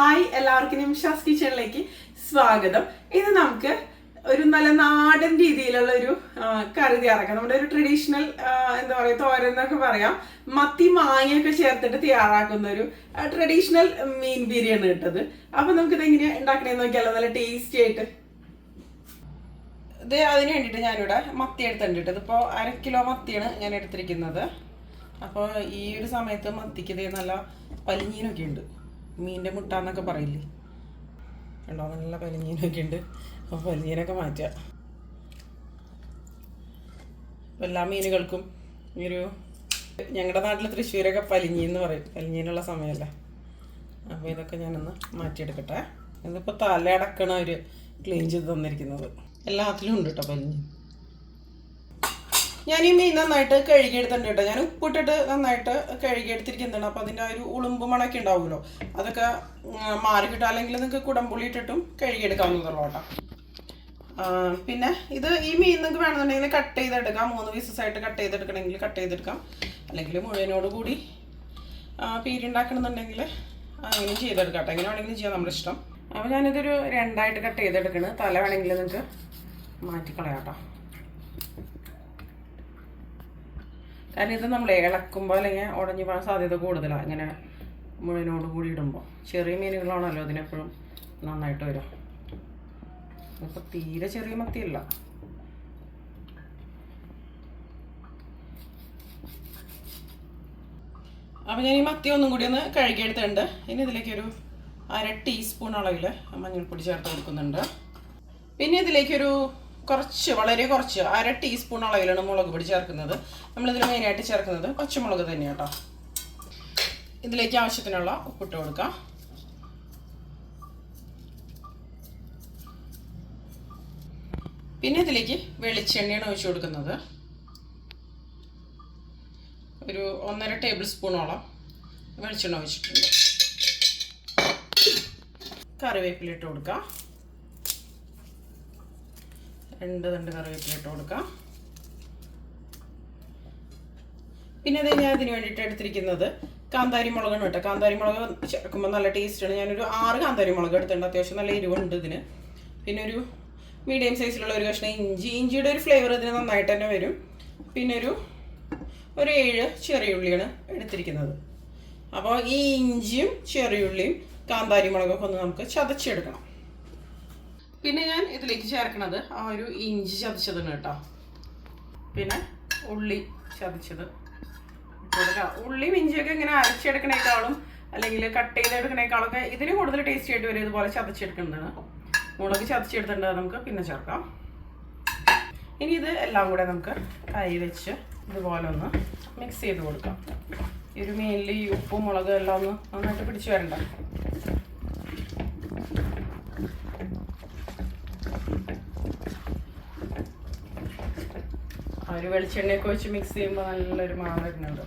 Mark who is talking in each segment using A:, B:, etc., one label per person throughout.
A: Hi എല്ലാവർക്കും നിമിഷാസ് കിച്ചണിലേക്ക് സ്വാഗതം. ഇത് നമുക്ക് ഒരു നല്ല നാടൻ രീതിയിലുള്ള ഒരു കറി തയ്യാറാക്കാം. നമ്മുടെ ഒരു ട്രഡീഷണൽ എന്താ പറയുക തോരൻ എന്നൊക്കെ പറയാം. മത്തി മാങ്ങയൊക്കെ ചേർത്തിട്ട് തയ്യാറാക്കുന്ന ഒരു ട്രഡീഷണൽ മീൻ ബിരിയാണി കിട്ടത് അപ്പൊ നമുക്ക് ഇത് എങ്ങനെയാ ഉണ്ടാക്കണേന്ന് നോക്കിയാലോ നല്ല ടേസ്റ്റി ആയിട്ട്. ഇത് അതിന് വേണ്ടിയിട്ട് ഞാനിവിടെ മത്തി എടുത്തിട്ടുണ്ട് ഇതിപ്പോൾ അര കിലോ മത്തിയാണ് ഞാൻ എടുത്തിരിക്കുന്നത്. അപ്പോൾ ഈ ഒരു സമയത്ത് മത്തിക്ക് ഇതേ നല്ല പലിഞ്ഞീനൊക്കെ ഉണ്ട്. മീനിന്റെ മുട്ട എന്നൊക്കെ പറയില്ലേ? ഉണ്ടോ നല്ല പലിഞ്ഞീനൊക്കെ ഉണ്ട്. അപ്പോൾ പലിഞ്ഞീനൊക്കെ മാറ്റുക അപ്പോൾ എല്ലാ മീനുകൾക്കും ഈ ഒരു ഞങ്ങളുടെ നാട്ടിൽ തൃശ്ശൂരൊക്കെ പലിഞ്ഞീന്ന് പറയും. പലിഞ്ഞീനുള്ള സമയമല്ലേ അപ്പോൾ ഇതൊക്കെ ഞാനൊന്ന് മാറ്റിയെടുക്കട്ടെ. ഇതിപ്പോൾ തലയടക്കണ ഒരു ക്ലീൻ ചെയ്ത് തന്നിരിക്കുന്നത്. എല്ലാത്തിലും ഉണ്ട് കേട്ടോ പലിഞ്ഞ് ഞാൻ ഈ മീൻ നന്നായിട്ട് കഴുകിയെടുത്തിട്ടുണ്ട് കേട്ടോ. ഞാൻ ഉപ്പിട്ടിട്ട് നന്നായിട്ട് കഴുകിയെടുത്തിരിക്കുന്നുണ്ട് അപ്പോൾ അതിന്റെ ആ ഒരു ഉളുമ്പ് മണമൊക്കെ ഉണ്ടാവുമല്ലോ. അതൊക്കെ മാറി കിട്ടും. അല്ലെങ്കിൽ നിങ്ങൾക്ക് കുടംപുളി ഇട്ടിട്ടും കഴുകിയെടുക്കാവുന്നതുള്ളൂ കേട്ടോ. പിന്നെ ഇത് ഈ മീൻ നിങ്ങൾക്ക് വേണമെന്നുണ്ടെങ്കിൽ കട്ട് ചെയ്തെടുക്കാം. മൂന്ന് പീസസ് ആയിട്ട് കട്ട് ചെയ്തെടുക്കണമെങ്കിൽ കട്ട് ചെയ്തെടുക്കാം. അല്ലെങ്കിൽ മുഴുവനോട് കൂടി പീരി ഉണ്ടാക്കണമെന്നുണ്ടെങ്കിൽ അങ്ങനെയും ചെയ്തെടുക്കാം കേട്ടോ. എങ്ങനെ വേണമെങ്കിലും ചെയ്യാം നമ്മുടെ ഇഷ്ടം. അപ്പോൾ ഞാനിതൊരു രണ്ടായിട്ട് കട്ട് ചെയ്തെടുക്കണ്. തല വേണമെങ്കിൽ നിങ്ങൾക്ക് മാറ്റിക്കളയാം കേട്ടോ. കാരണം ഇത് നമ്മൾ ഇളക്കുമ്പോൾ അല്ലെങ്കിൽ ഉടഞ്ഞു പോകാൻ സാധ്യത കൂടുതലാണ് ഇങ്ങനെ മുഴുവനോട് കൂടി ഇടുമ്പോൾ. ചെറിയ മീനുകളാണല്ലോ അതിനെപ്പോഴും നന്നായിട്ട് വരും ഇപ്പം തീരെ ചെറിയ മത്തിയല്ല. അപ്പം ഞാൻ ഈ മത്തി ഒന്നും കൂടി ഒന്ന് കഴുകിയെടുത്തിട്ടുണ്ട്. ഇനി ഇതിലേക്ക് ഒരു അര ടീസ്പൂൺ അളവിൽ മഞ്ഞൾപ്പൊടി ചേർത്ത് കൊടുക്കുന്നുണ്ട്. പിന്നെ ഇതിലേക്കൊരു കുറച്ച് വളരെ കുറച്ച് അര ടീസ്പൂൺ അളവിലാണ് മുളക് പൊടി ചേർക്കുന്നത്. നമ്മളിതിൽ മെയിനായിട്ട് ചേർക്കുന്നത് പച്ചമുളക് തന്നെയാണ് കേട്ടോ. ഇതിലേക്ക് ആവശ്യത്തിനുള്ള ഉപ്പിട്ട് കൊടുക്കാം. പിന്നെ ഇതിലേക്ക് വെളിച്ചെണ്ണയാണ് ഒഴിച്ചു കൊടുക്കുന്നത്. ഒരു ഒന്നര ടേബിൾ സ്പൂണോളം വെളിച്ചെണ്ണ ഒഴിച്ചിട്ടുണ്ട്. കറിവേപ്പില ഇട്ട് കൊടുക്കാം. രണ്ട് രണ്ട് കറിവേപ്പില ഇട്ട് കൊടുക്കാം. പിന്നെ അത് ഞാൻ ഇതിന് വേണ്ടിയിട്ട് എടുത്തിരിക്കുന്നത് കാന്താരി മുളകാണ് കേട്ടോ. കാന്താരി മുളക് ചേർക്കുമ്പോൾ നല്ല ടേസ്റ്റാണ് ഞാനൊരു ആറ് കാന്താരി മുളക് എടുത്തിട്ടുണ്ട്. അത്യാവശ്യം നല്ല എരിവുണ്ട് ഇതിന്. പിന്നെ ഒരു മീഡിയം സൈസിലുള്ള ഒരു കഷ്ണം ഇഞ്ചി. ഇഞ്ചിയുടെ ഒരു ഫ്ലേവർ ഇതിന് നന്നായിട്ട് തന്നെ വരും. പിന്നെ ഒരു ഒരു ഏഴ് ചെറിയ ചെറിയുള്ളിയാണ് എടുത്തിരിക്കുന്നത്. അപ്പോൾ ഈ ഇഞ്ചിയും ചെറിയുള്ളിയും കാന്താരി മുളകൊക്കെ ഒന്ന് നമുക്ക് ചതച്ചെടുക്കണം. പിന്നെ ഞാൻ ഇതിലേക്ക് ചേർക്കണത് ആ ഒരു ഇഞ്ചി ചതച്ചതാണ് കേട്ടോ. പിന്നെ ഉള്ളി ചതച്ചത്. കൊടുക്കാം ഉള്ളിയും ഇഞ്ചിയൊക്കെ ഇങ്ങനെ അരച്ചെടുക്കണേക്കാളും അല്ലെങ്കിൽ കട്ട് ചെയ്തെടുക്കണേക്കാളൊക്കെ ഇതിന് കൂടുതൽ ടേസ്റ്റി ആയിട്ട് വരും ഇതുപോലെ ചതച്ചെടുക്കുന്നതാണ്. മുളക് ചതച്ചെടുത്തിട്ടുണ്ട് നമുക്ക് പിന്നെ ചേർക്കാം. ഇനി ഇത് എല്ലാം കൂടെ നമുക്ക് കൈ വെച്ച് ഇതുപോലെ ഒന്ന് മിക്സ് ചെയ്ത് കൊടുക്കാം. ഒരു മീനിൽ ഈ ഉപ്പും മുളകും എല്ലാം ഒന്ന് നന്നായിട്ട് പിടിച്ചു വരണ്ട. ഒരു വെളിച്ചെണ്ണയൊക്കെ വെച്ച് മിക്സ് ചെയ്യുമ്പോൾ നല്ലൊരു മണം വരുന്നുണ്ട്.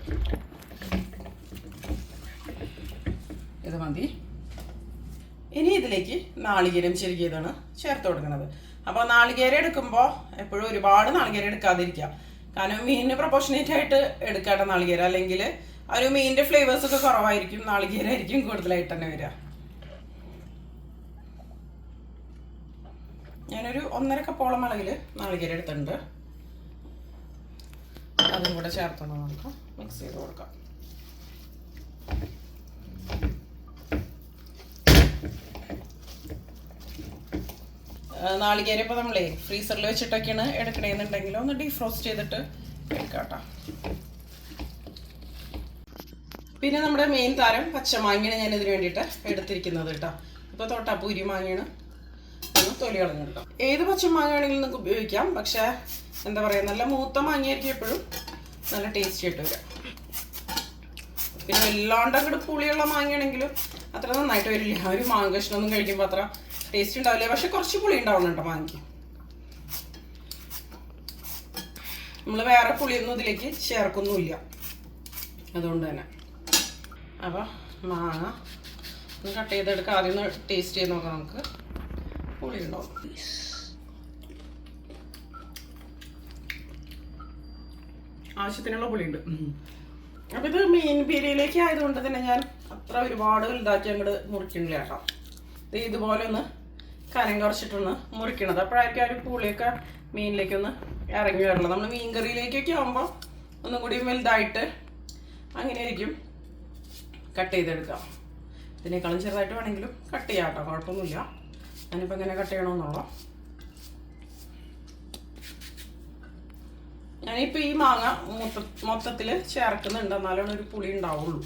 A: ഇത് മതി. ഇനി ഇതിലേക്ക് നാളികേരം ചെരുകിയതാണ് ചേർത്ത് കൊടുക്കുന്നത്. അപ്പോൾ നാളികേരം എടുക്കുമ്പോൾ എപ്പോഴും ഒരുപാട് നാളികേരം എടുക്കാതിരിക്കുക. കാരണം മീനിന് പ്രൊപ്പോർഷനേറ്റ് ആയിട്ട് എടുക്കാത്ത നാളികേരം അല്ലെങ്കിൽ ഒരു മീനിന്റെ ഫ്ലേവേഴ്സ് ഒക്കെ കുറവായിരിക്കും നാളികേരമായിരിക്കും കൂടുതലായിട്ട് തന്നെ വരിക. ഞാനൊരു ഒന്നര കപ്പോളം അളവിൽ നാളികേരം എടുത്തിട്ടുണ്ട്. അതും കൂടെ ചേർത്തുകൊണ്ട് നമുക്ക് മിക്സ് ചെയ്ത് കൊടുക്കാം. നാളികേരം ഇപ്പോൾ നമ്മളേ ഫ്രീസറിൽ വെച്ചിട്ടൊക്കെയാണ് എടുക്കണേന്നുണ്ടെങ്കിൽ ഒന്ന് ഡീഫ്രോസ്റ്റ് ചെയ്തിട്ട് എടുക്കാം പിന്നെ നമ്മുടെ മെയിൻ താരം പച്ചമാങ്ങയാണ് ഞാൻ ഇതിന് വേണ്ടിയിട്ട് എടുത്തിരിക്കുന്നത് കേട്ടോ. ഇപ്പോൾ തൊട്ടാപ്പൂരി മാങ്ങയാണ്. തൊലി കളഞ്ഞെടുക്കാം ഏത് പച്ചമാങ്ങ വേണമെങ്കിലും നമുക്ക് ഉപയോഗിക്കാം. പക്ഷേ എന്താ പറയുക നല്ല മൂത്ത മാങ്ങയായിരിക്കും എപ്പോഴും നല്ല ടേസ്റ്റി ആയിട്ട് വരാം പിന്നെ വല്ലാണ്ട് അങ്ങോട്ട് പുളിയുള്ള മാങ്ങയാണെങ്കിലും അത്ര നന്നായിട്ട് വരില്ല. ഒരു മാങ്ങ കഷ്ണമൊന്നും കഴിക്കുമ്പോൾ അത്ര ടേസ്റ്റ് ഉണ്ടാവില്ല. പക്ഷെ കുറച്ച് പുളി ഉണ്ടാവുന്നുണ്ട് മാങ്ങയ്ക്ക്. നമ്മൾ വേറെ പുളിയൊന്നും ഇതിലേക്ക് ചേർക്കൊന്നുമില്ല. അതുകൊണ്ട് തന്നെ. അപ്പോൾ മാങ്ങ കട്ട് ചെയ്തെടുക്കാം. ആദ്യം ഒന്ന് ടേസ്റ്റ് ചെയ്ത് നോക്കാം നമുക്ക്. പുളി ആവശ്യത്തിന് ആവശ്യത്തിനുള്ള പുളിയുണ്ട്. അപ്പം ഇത് മീൻ പീരിയിലേക്ക് ആയതുകൊണ്ട് തന്നെ ഞാൻ അത്ര ഒരുപാട് വലുതാക്കി അങ്ങോട്ട് മുറിക്കണില്ല കേട്ടോ. ഇത് ഇതുപോലെ ഒന്ന് കനം കുറച്ചിട്ടൊന്ന് മുറിക്കണത്. അപ്പോഴായിരിക്കും ആ ഒരു പുളിയൊക്കെ മീനിലേക്കൊന്ന് ഇറങ്ങി വരണം നമ്മൾ മീൻ കറിയിലേക്കൊക്കെ ആകുമ്പോൾ ഒന്നും കൂടി വലുതായിട്ട് അങ്ങനെ ആയിരിക്കും കട്ട് ചെയ്തെടുക്കാം. ഇതിനേക്കാളും ചെറുതായിട്ട് വേണമെങ്കിലും കട്ട് ചെയ്യാം കേട്ടോ. കുഴപ്പമൊന്നുമില്ല. ഞാനിപ്പോൾ എങ്ങനെ കട്ട് ചെയ്യണമെന്നുള്ളൂ ഞാനിപ്പോൾ ഈ മാങ്ങ മൊത്ത മൊത്തത്തിൽ ചേർക്കുന്നുണ്ട്. എന്നാലാണ് ഒരു പുളി ഉണ്ടാവുള്ളൂ.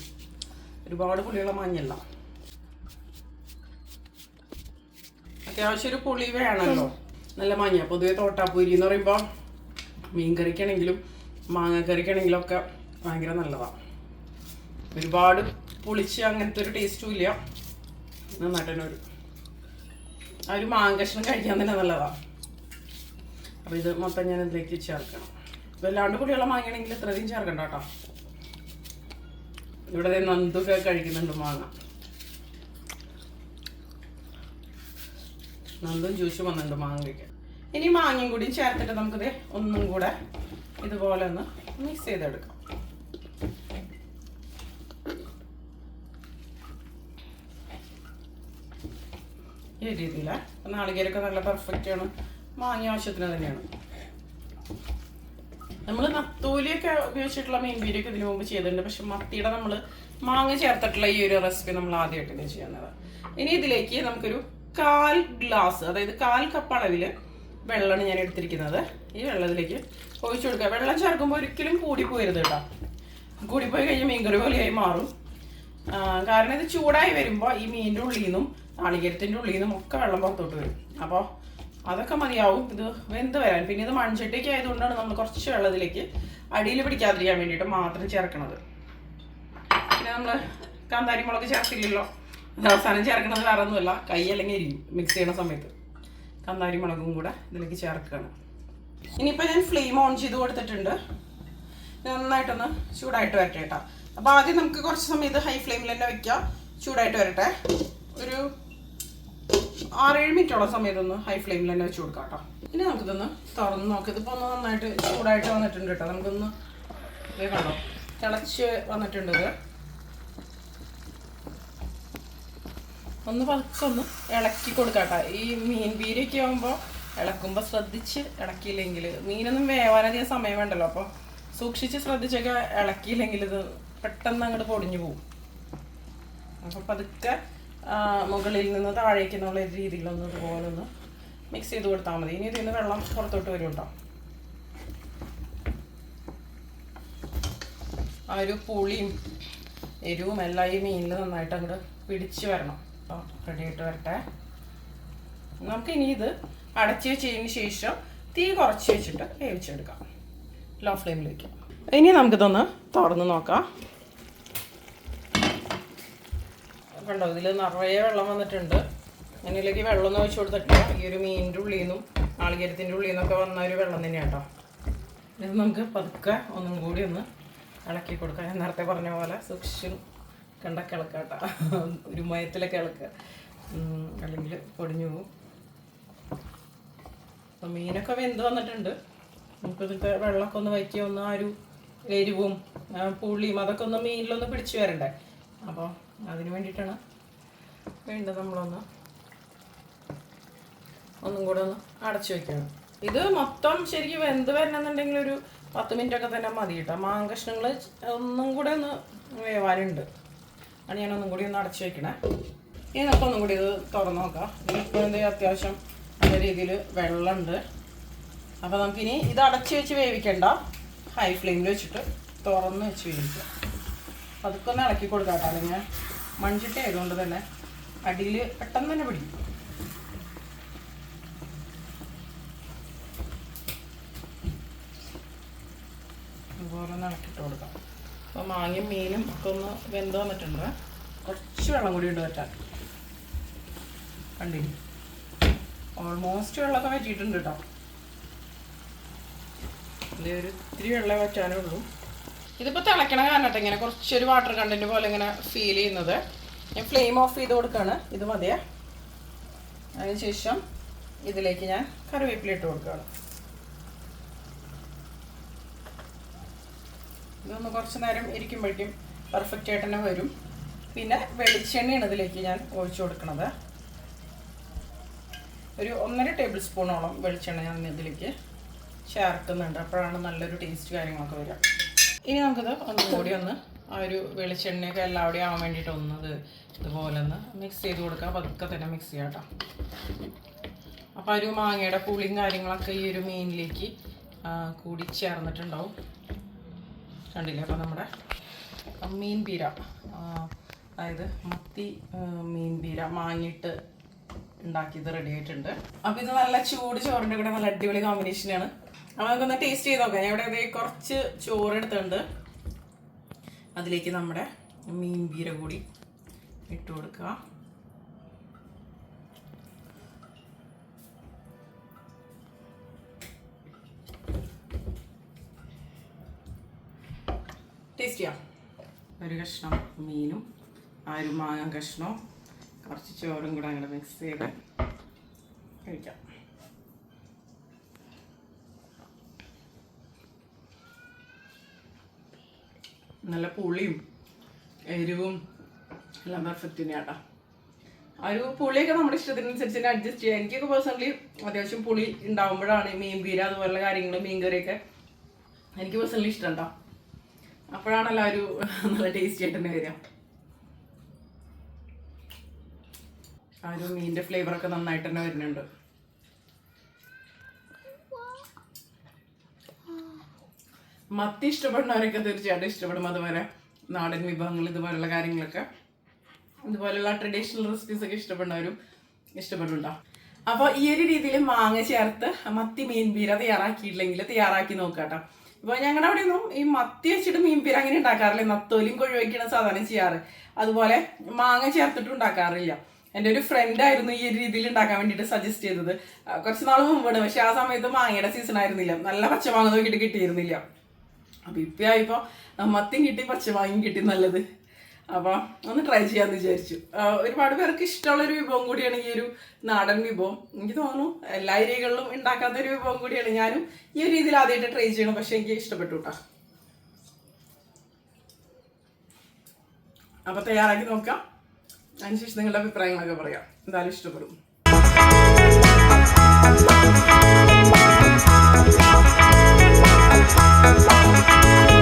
A: ഒരുപാട് പുളിയുള്ള മാങ്ങയല്ല. അത്യാവശ്യം ഒരു പുളി വേണമല്ലോ നല്ല മാങ്ങ പൊതുവെ തോട്ടാപ്പൂരി എന്ന് പറയുമ്പോൾ മീൻ കറിക്കാണെങ്കിലും മാങ്ങ കറിക്കാണെങ്കിലും ഒക്കെ ഭയങ്കര നല്ലതാണ് ഒരുപാട് പുളിച്ച് അങ്ങനത്തെ ഒരു ടേസ്റ്റും ഇല്ല. നന്നായിട്ട് തന്നെ ഒരു ഒരു മാങ്കഷ്ണം കഴിക്കാൻ തന്നെ നല്ലതാണ് അപ്പോൾ ഇത് മൊത്തം ഞാൻ ഇതിലേക്ക് ചേർക്കണം. വല്ലാണ്ട് പുളിയുള്ള മാങ്ങയാണെങ്കിൽ ഇത്രയധികം ചേർക്കണ്ട കേട്ടോ. ഇവിടെ നന്ദൊക്കെ കഴിക്കുന്നുണ്ട് മാങ്ങ. നന്ദും ജ്യൂസ് വന്നിട്ടുണ്ട് മാങ്ങയ്ക്ക്. ഇനി മാങ്ങയും കൂടി ചേർത്തിട്ട് നമുക്കിത് ഒന്നും കൂടെ ഇതുപോലെ ഒന്ന് മിക്സ് ചെയ്തെടുക്കാം. ഈ അപ്പം നാളികേരൊക്കെ നല്ല പെർഫെക്റ്റ് ആണ്. മാങ്ങ ആവശ്യത്തിന് തന്നെയാണ്. നമ്മൾ നത്തോലിയൊക്കെ ഉപയോഗിച്ചിട്ടുള്ള മീൻ ബീരിയൊക്കെ ഇതിനു മുമ്പ് ചെയ്തിട്ടുണ്ട്. പക്ഷെ മത്തിയുടെ നമ്മൾ മാങ്ങ ചേർത്തിട്ടുള്ള ഈ ഒരു റെസിപ്പി നമ്മൾ ആദ്യമായിട്ട് ഇത് ചെയ്യുന്നത്. ഇനി ഇതിലേക്ക് നമുക്കൊരു കാൽ ഗ്ലാസ് അതായത് കാൽ കപ്പ് അളവിൽ വെള്ളമാണ് ഞാൻ എടുത്തിരിക്കുന്നത്. ഈ വെള്ളത്തിലേക്ക് ഒഴിച്ചു കൊടുക്കുക. വെള്ളം ചേർക്കുമ്പോൾ ഒരിക്കലും കൂടിപ്പോയരുത് കേട്ടോ. കൂടിപ്പോയി കഴിഞ്ഞാൽ മീൻകറി പോലെയായി മാറും. കാരണം ഇത് ചൂടായി വരുമ്പോൾ ഈ മീനിന്റെ ഉള്ളിൽ നിന്നും നാളികേരത്തിന്റെ ഉള്ളിൽ നിന്നും ഒക്കെ വെള്ളം പുറത്തോട്ട് വരും. അപ്പോൾ അതൊക്കെ മതിയാവും. ഇത് വെന്ത് വരാൻ. പിന്നെ ഇത് മൺചട്ടിയൊക്കെ ആയതുകൊണ്ടാണ് നമ്മൾ കുറച്ച് വെള്ളത്തിലേക്ക് അടിയിൽ പിടിക്കാതിരിക്കാൻ വേണ്ടിയിട്ട് മാത്രം ചേർക്കണത്. പിന്നെ നമ്മൾ കാന്താരി മുളക് ചേർത്തില്ലല്ലോ. ഇത് അവസാനം ചേർക്കണത് വേറെ ഒന്നുമല്ല. കൈ അല്ലെങ്കിൽ എരിയും മിക്സ് ചെയ്യണ സമയത്ത് കാന്താരി മുളകും കൂടെ ഇതിലേക്ക് ചേർക്കുകയാണ്. ഇനിയിപ്പോൾ ഞാൻ ഫ്ലെയിം ഓൺ ചെയ്ത് കൊടുത്തിട്ടുണ്ട്. നന്നായിട്ടൊന്ന് ചൂടായിട്ട് വരട്ടെ കേട്ടോ. അപ്പോൾ ആദ്യം നമുക്ക് കുറച്ച് സമയം ഇത് ഹൈ ഫ്ലെയിമിൽ തന്നെ വെക്കാം. ചൂടായിട്ട് വരട്ടെ. ഒരു ആറേഴ് മിനിറ്റോളം സമയത്തൊന്ന് ഹൈ ഫ്ലെയിമിൽ തന്നെ വെച്ച് കൊടുക്കാം കേട്ടോ. ഇനി നമുക്കിതൊന്ന് തുറന്ന് നോക്കാം. ഇതിപ്പോ ഒന്ന് നന്നായിട്ട് ചൂടായിട്ട് വന്നിട്ടുണ്ട് കേട്ടോ. നമുക്കൊന്ന് കണ്ടോ? തിളച്ച് വന്നിട്ടുണ്ട് ഇത്. ഒന്ന് പതുക്കൊന്ന് ഇളക്കി കൊടുക്കാട്ടോ ഈ മീൻ പീരയൊക്കെ ആകുമ്പോൾ ഇളക്കുമ്പോൾ ശ്രദ്ധിച്ച് ഇളക്കിയില്ലെങ്കിൽ മീനൊന്നും വേവാനധികം സമയം വേണ്ടല്ലോ. അപ്പോൾ സൂക്ഷിച്ച് ശ്രദ്ധിച്ചൊക്കെ ഇളക്കിയില്ലെങ്കിൽ ഇത് പെട്ടെന്ന് അങ്ങോട്ട് പൊടിഞ്ഞു പോകും അപ്പോൾ പതുക്കെ മുകളിൽ നിന്ന് താഴേക്ക് എന്നുള്ള രീതിയിലൊന്ന് ഇതുപോലെ ഒന്ന് മിക്സ് ചെയ്ത് കൊടുത്താൽ മതി. ഇനി ഇതിൽ നിന്ന് വെള്ളം പുറത്തോട്ട് വരും കേട്ടോ ആ ഒരു പുളിയും എരിവും എല്ലാം ഈ മീനിൽ നന്നായിട്ട് അങ്ങോട്ട് പിടിച്ച് വരണം. അപ്പോൾ റെഡി ആയിട്ട് വരട്ടെ. നമുക്ക് ഇനി ഇത് അടച്ച് വെച്ചതിന് ശേഷം തീ കുറച്ച് വെച്ചിട്ട് വേവിച്ചെടുക്കാം. ലോ ഫ്ലെയിമിൽ വയ്ക്കാം ഇനി നമുക്കിതൊന്ന് തുറന്ന് നോക്കാം. കണ്ടോ ഇതിൽ നിറയെ വെള്ളം വന്നിട്ടുണ്ട്. അങ്ങനെയുള്ള വെള്ളം ഒന്ന് ഒഴിച്ചു കൊടുത്തിട്ടില്ല. ഈ ഒരു മീനിന്റെ ഉള്ളിൽ നിന്നും നാളികേരത്തിന്റെ ഉള്ളിൽ നിന്നൊക്കെ വന്ന ഒരു വെള്ളം തന്നെയാണ് കേട്ടോ ഇത് നമുക്ക് പതുക്കെ ഒന്നും കൂടി ഒന്ന് ഇളക്കി കൊടുക്കാം. ഞാൻ നേരത്തെ പറഞ്ഞ പോലെ സൂക്ഷിച്ചും കണ്ട ഇളക്കാം കേട്ടോ ഒരു മയത്തിലൊക്കെ ഇളക്കുക അല്ലെങ്കിൽ പൊടിഞ്ഞു പോകും അപ്പം മീനൊക്കെ വെന്ത് വന്നിട്ടുണ്ട്. നമുക്ക് ഇതിന്റെ വെള്ളമൊക്കെ ഒന്ന് വയ്ക്കുക ഒന്ന് ആ ഒരു എരിവും പുളിയും അതൊക്കെ ഒന്ന് മീനിലൊന്ന് പിടിച്ചു വരണ്ടേ? അപ്പോൾ അതിന് വേണ്ടിയിട്ടാണ് വേണ്ടത് നമ്മളൊന്ന് ഒന്നും കൂടെ ഒന്ന് അടച്ചു വെക്കണം. ഇത് മൊത്തം ശരിക്കും വെന്ത് വരണമെന്നുണ്ടെങ്കിൽ ഒരു പത്ത് മിനിറ്റ് ഒക്കെ തന്നെ മതി കേട്ടോ. മാങ്കഷ്ണങ്ങൾ ഒന്നും കൂടെ ഒന്ന് വേവാനുണ്ട്. അത് ഞാൻ ഒന്നും കൂടി ഒന്ന് അടച്ചു വെക്കണേ. ഇനി നമുക്ക് ഒന്നും കൂടി ഇത് തുറന്നു നോക്കാം. ഇപ്പോൾ എന്ത് അത്യാവശ്യം നല്ല രീതിയിൽ വെള്ളമുണ്ട്. അപ്പോൾ നമുക്കിനി ഇത് അടച്ചു വെച്ച് വേവിക്കണ്ട. ഹൈ ഫ്ലെയിമിൽ വെച്ചിട്ട് തുറന്ന് വെച്ച് വേവിക്കാം. അതൊക്കെ ഒന്ന് ഇളക്കി കൊടുക്കാം കേട്ടോ. അല്ലെങ്കിൽ മൺചട്ടി ആയതുകൊണ്ട് തന്നെ അടിയിൽ പെട്ടെന്ന് തന്നെ പിടിക്കും. അതുപോലെ ഒന്ന് ഇളക്കിയിട്ട് കൊടുക്കാം. അപ്പോൾ മാങ്ങയും മീനും ഒക്കെ ഒന്ന് വെന്ത് വന്നിട്ടുണ്ട്. കുറച്ച് വെള്ളം കൂടി ഉണ്ട് പറ്റാൻ കണ്ടില്ലേ? ഓൾമോസ്റ്റ് വെള്ളമൊക്കെ വെച്ചിട്ടുണ്ട് കേട്ടോ. ഇതിൽ ഇത്തിരി വെള്ളം വറ്റാനേ ഉള്ളൂ ഇതിപ്പോൾ തിളയ്ക്കണ കാരണം ഇങ്ങനെ കുറച്ചൊരു വാട്ടർ കണ്ടന്റ് പോലെ ഇങ്ങനെ ഫീൽ ചെയ്യുന്നത്. ഞാൻ ഫ്ലെയിം ഓഫ് ചെയ്ത് കൊടുക്കുകയാണ് ഇത് മതിയേ. അതിനുശേഷം ഇതിലേക്ക് ഞാൻ കറിവേപ്പില ഇട്ട് കൊടുക്കുകയാണ്. ഇതൊന്ന് കുറച്ച് നേരം ഇരിക്കുമ്പോഴേക്കും പെർഫെക്റ്റ് ആയിട്ട് തന്നെ വരും. പിന്നെ വെളിച്ചെണ്ണയാണ് ഇതിലേക്ക് ഞാൻ ഒഴിച്ചു കൊടുക്കുന്നത് ഒരു ഒന്നര ടേബിൾ സ്പൂണോളം വെളിച്ചെണ്ണ ഞാൻ ഇതിലേക്ക് ചേർക്കുന്നുണ്ട്. അപ്പോഴാണ് നല്ലൊരു ടേസ്റ്റ് കാര്യങ്ങളൊക്കെ വരിക. ഇനി നമുക്കിത് ഒന്ന് കൂടി ഒന്ന് ആ ഒരു വെളിച്ചെണ്ണയൊക്കെ എല്ലാവിടെയും ആവാൻ വേണ്ടിയിട്ട് ഒന്നത് ഇതുപോലെ ഒന്ന് മിക്സ് ചെയ്ത് കൊടുക്കുക പതുക്കെ തന്നെ മിക്സ് ചെയ്യാം കേട്ടോ അപ്പോൾ ആ ഒരു മാങ്ങയുടെ പുളിയും കാര്യങ്ങളൊക്കെ ഈ ഒരു മീനിലേക്ക് കൂടി ചേർന്നിട്ടുണ്ടാവും. കണ്ടില്ലേ? അപ്പോൾ നമ്മുടെ മീൻ പീര അതായത് മത്തി മീൻ പീര മാങ്ങിയിട്ട് ഉണ്ടാക്കിയത് റെഡി ആയിട്ടുണ്ട്. അപ്പോൾ ഇത് നല്ല ചൂട് ചോറിന്റെ കൂടെ നല്ല അടിപൊളി കോമ്പിനേഷനാണ് അപ്പോൾ നമുക്കൊന്ന് ടേസ്റ്റ് ചെയ്ത് നോക്കാം. ഞാൻ ഇവിടെ കുറച്ച് ചോറ് എടുത്തിട്ടുണ്ട്. അതിലേക്ക് നമ്മുടെ മീൻ ബീര കൂടി ഇട്ട് കൊടുക്കുക. ടേസ്റ്റിയാ? ഒരു കഷ്ണം മീനും ആ ഒരു മാങ്ങ കഷ്ണവും കുറച്ച് ചോറും കൂടെ അങ്ങനെ മിക്സ് ചെയ്ത് കഴിക്കാം. നല്ല പുളിയും എരിവും എല്ലാം പെർഫെക്റ്റ് തന്നെയാട്ടാ. ആ ഒരു പുളിയൊക്കെ നമ്മുടെ ഇഷ്ടത്തിനനുസരിച്ച് തന്നെ അഡ്ജസ്റ്റ് ചെയ്യാം. എനിക്കൊക്കെ പേഴ്സണലി അത്യാവശ്യം പുളി ഉണ്ടാവുമ്പോഴാണ് മീൻ പീര അതുപോലുള്ള കാര്യങ്ങൾ മീൻ കറിയൊക്കെ എനിക്ക് പേഴ്സണലി ഇഷ്ടം ഉണ്ടാ അപ്പോഴാണല്ലോ ഒരു നല്ല ടേസ്റ്റി ആയിട്ട് തന്നെ വരിക. ആ ഒരു മീന്റെ ഫ്ലേവറൊക്കെ നന്നായിട്ട് തന്നെ വരുന്നുണ്ട്. മത്തി ഇഷ്ടപ്പെടുന്നവരൊക്കെ തീർച്ചയായിട്ടും ഇഷ്ടപ്പെടും. അതുപോലെ നാടൻ വിഭവങ്ങൾ ഇതുപോലുള്ള കാര്യങ്ങളൊക്കെ. ഇതുപോലുള്ള ട്രഡീഷണൽ റെസിപ്പീസ് ഒക്കെ ഇഷ്ടപ്പെടുന്നവരും ഇഷ്ടപ്പെടുന്നുണ്ടോ? അപ്പോൾ ഈ ഒരു രീതിയിൽ മാങ്ങ ചേർത്ത് മത്തി മീൻ പീര തയ്യാറാക്കിയിട്ടില്ലെങ്കിൽ തയ്യാറാക്കി നോക്കാട്ടോ ഇപ്പോൾ ഞങ്ങളുടെ അവിടെ ഒന്നും ഈ മത്തി വെച്ചിട്ട് മീൻ പീര അങ്ങനെ ഉണ്ടാക്കാറില്ല. നത്തോലിയും കൊഴുവയ്ക്കാണ് സാധാരണ ചെയ്യാറ്. അതുപോലെ മാങ്ങ ചേർത്തിട്ടും ഉണ്ടാക്കാറില്ല. എന്റെ ഒരു ഫ്രണ്ട് ആയിരുന്നു ഈ ഒരു രീതിയിൽ ഉണ്ടാക്കാൻ വേണ്ടിയിട്ട് സജസ്റ്റ് ചെയ്തത്. കുറച്ച് നാൾ മുമ്പാണ് പക്ഷെ ആ സമയത്ത് മാങ്ങയുടെ സീസൺ ആയിരുന്നില്ല. നല്ല പച്ചമാങ്ങ നോക്കിയിട്ട് കിട്ടിയിരുന്നില്ല. അപ്പൊ ഇപ്പയായിപ്പോ മത്തിയും കിട്ടി പച്ചമാങ്ങയും കിട്ടി നല്ലത്. അപ്പോൾ ഒന്ന് ട്രൈ ചെയ്യാന്ന് വിചാരിച്ചു. ഒരുപാട് പേർക്ക് ഇഷ്ടമുള്ളൊരു വിഭവം കൂടിയാണ് ഈ ഒരു നാടൻ വിഭവം. എനിക്ക് തോന്നുന്നു എല്ലാ ഏരിയകളിലും ഉണ്ടാക്കാത്ത ഒരു വിഭവം കൂടിയാണ് ഞാനും ഈ ഒരു രീതിയിൽ ആദ്യമായിട്ട് ട്രൈ ചെയ്യണം പക്ഷെ എനിക്ക് ഇഷ്ടപ്പെട്ടു കേട്ടോ അപ്പൊ തയ്യാറാക്കി നോക്കാം. അതിനുശേഷം നിങ്ങളുടെ അഭിപ്രായങ്ങളൊക്കെ പറയാം. എന്തായാലും ഇഷ്ടപ്പെടും.
B: Thank you.